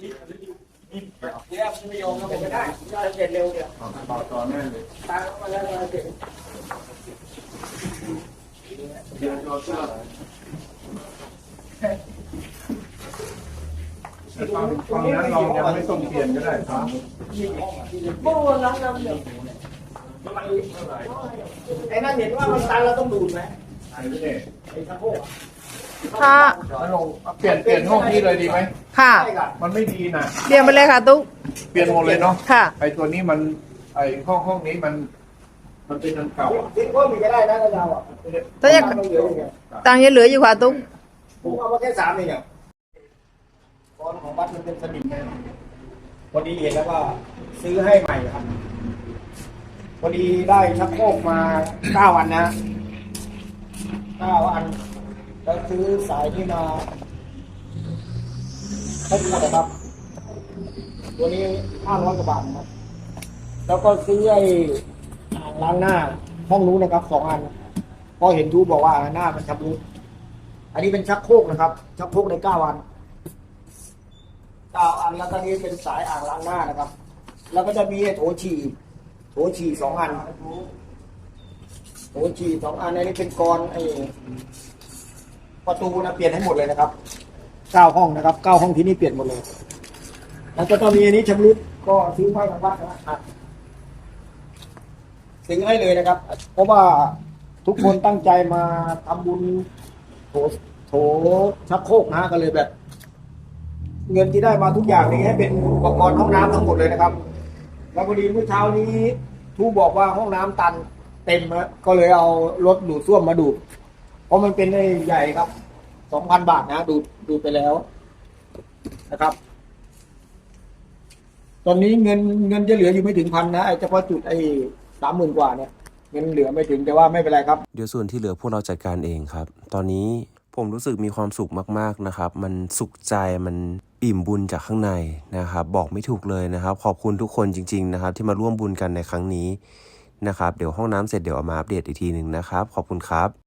เนี่ยไม่ยอมก็เป็นไปได้จะเสร็จเร็วเนี่ยต่อต่อแน่เลยตามมาแล้วเราเสร็จเดี๋ยวตัวเสื้อแต่ตอนตอนนั้นเรายังไม่ต้องเปลี่ยนก็ได้ครับเมื่อวันนั้นเราเนี่ยไอ้นั่นเห็นว่ามันตันเราต้องดูดไหมไอ้เนี่ยไอ้สะโพก ค่ะ แล้วลงเปลี่ยนเปลี่ยนห้องนี้เลยดีไหม ค่ะใช่ครับมันไม่ดีนะ เรียนไปเลยค่ะ ตุ๊ก เปลี่ยนหมดเลยเนาะ ค่ะ ไอ้ตัวนี้มัน ไอ้ห้องห้องนี้มัน มันเป็นอันเก่าอะทิ้งเพิ่มอีกก็ได้นะกระดาวอะถ้าอยากตังค์มันเหลืออยู่ไงตังค์ยังเหลืออยู่ค่ะ ตุ๊ก ผมเอามาแค่สามเองอะกรของวัดมันเป็นสนิมไงพอดีเห็นแล้วก็ซื้อให้ใหม่ครับพอดีได้ชักโครกมาเก้าอันนะเก้าอัน แล้วซื้อสายที่มาให้หมดนะครับ ตัวนี้ห้าร้อยกว่าบาทครับ แล้วก็ซื้อไอ้อ่างล้างหน้าห้องนู้นนะครับสองอันพอเห็นทูบอกว่าหน้ามันชำรุดอันนี้เป็นชักโครกนะครับ ชักโครกในเก้าอันเก้าอันแล้วก็นี้เป็นสายอ่างล้างหน้านะครับ แล้วก็จะมีโถฉี่โถฉี่สองอันโถฉี่สองอันอันนี้เป็นกรไอ้ ประตูนะเปลี่ยนให้หมดเลยนะครับเก้าห้องนะครับเก้าห้องที่นี่เปลี่ยนหมดเลย แล้วก็ต้องมีอันนี้ชำรุดก็ซื้อไว้กับวัดนะครับซื้อให้เลยนะครับ เพราะว่าทุกคนตั้งใจมาทำบุญโถโถชักโครกนะฮะก็เลยแบบ เงินที่ได้มาทุกอย่างนี่ให้เป็นอุปกรณ์ห้องน้ำทั้งหมดเลยนะครับ แล้วพอดีเมื่อเช้านี้ทูบอกว่าห้องน้ำตันเต็มก็เลยเอารถดูดซ่วมมาดูด เพราะมันเป็นไอ้ใหญ่ครับสองพันบาทนะ ดูดูไปแล้วนะครับ ตอนนี้เงินเงินจะเหลืออยู่ไม่ถึงพันนะไอ้เฉพาะจุดไอ้สามหมื่นกว่าเนี่ยเงินเหลือไม่ถึงแต่ว่าไม่เป็นไรครับ เดี๋ยวส่วนที่เหลือพวกเราจัดการเองครับ ตอนนี้ผมรู้สึกมีความสุขมากๆนะครับ มันสุขใจมันอิ่มบุญจากข้างในนะครับ บอกไม่ถูกเลยนะครับ ขอบคุณทุกคนจริง ๆ นะครับ ที่มาร่วมบุญกันในครั้งนี้นะครับ เดี๋ยวห้องน้ำเสร็จเดี๋ยวเอามาอัปเดตอีกทีหนึ่งนะครับ ขอบคุณครับ